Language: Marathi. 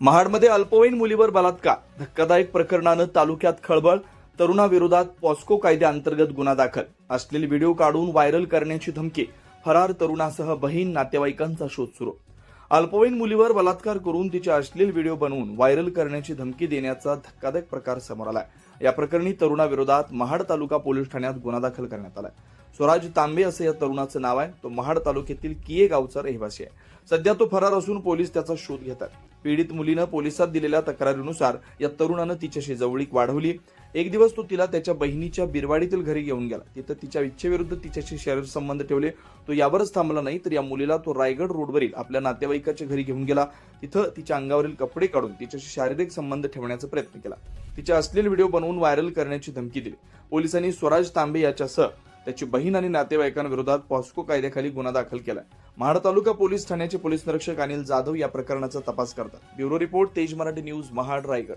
महाडमध्ये अल्पवयीन मुलीवर बलात्कार. धक्कादायक प्रकरणानं तालुक्यात खळबळ तरुणाविरोधात पॉस्को कायद्याअंतर्गत गुन्हा दाखल. असलेले व्हिडिओ काढून व्हायरल करण्याची धमकी फरार तरुणासह बहीण नातेवाईकांचा शोध सुरू. अल्पवयीन मुलीवर बलात्कार करून तिचे अश्लील व्हिडिओ बनवून व्हायरल करण्याची धमकी देण्याचा धक्कादायक प्रकार समोर आलाय. या प्रकरणी तरुणाविरोधात महाड तालुका पोलीस ठाण्यात गुन्हा दाखल करण्यात आलाय. स्वराज तांबे असं या तरुणाचं नाव आहे. तो महाड तालुक्यातील किये गावचा रहिवासी आहे. सध्या तो फरार असून पोलीस त्याचा शोध घेत पीडित मुलीनं पोलिसात दिलेल्या तक्रारीनुसार या तरुणानं तिच्याशी जवळीक वाढवली. एक दिवस तो तिला त्याच्या बहिणीच्या बिरवाडीतील घरी घेऊन गेला. तिथं तिच्या इच्छेविरुद्ध तिच्याशी शरीर संबंध ठेवले. तो यावरच थांबला नाही तर या मुलीला तो रायगड रोडवरील आपल्या नातेवाईकाच्या घरी घेऊन गेला. तिथं तिच्या अंगावरील कपडे काढून तिच्याशी शारीरिक संबंध ठेवण्याचा प्रयत्न केला. तिच्या असलेले व्हिडिओ बनवून व्हायरल करण्याची धमकी दिली. पोलिसांनी स्वराज तांबे याच्यासह त्याची बहीण आणि नातेवाईकांविरोधात पॉस्को कायद्याखाली गुन्हा दाखल केलाय. महाड तालुका पोलीस ठाण्याचे पोलीस निरीक्षक अनिल जाधव या प्रकरणाचा तपास करतात. ब्युरो रिपोर्ट तेज मराठी न्यूज महाड रायगड.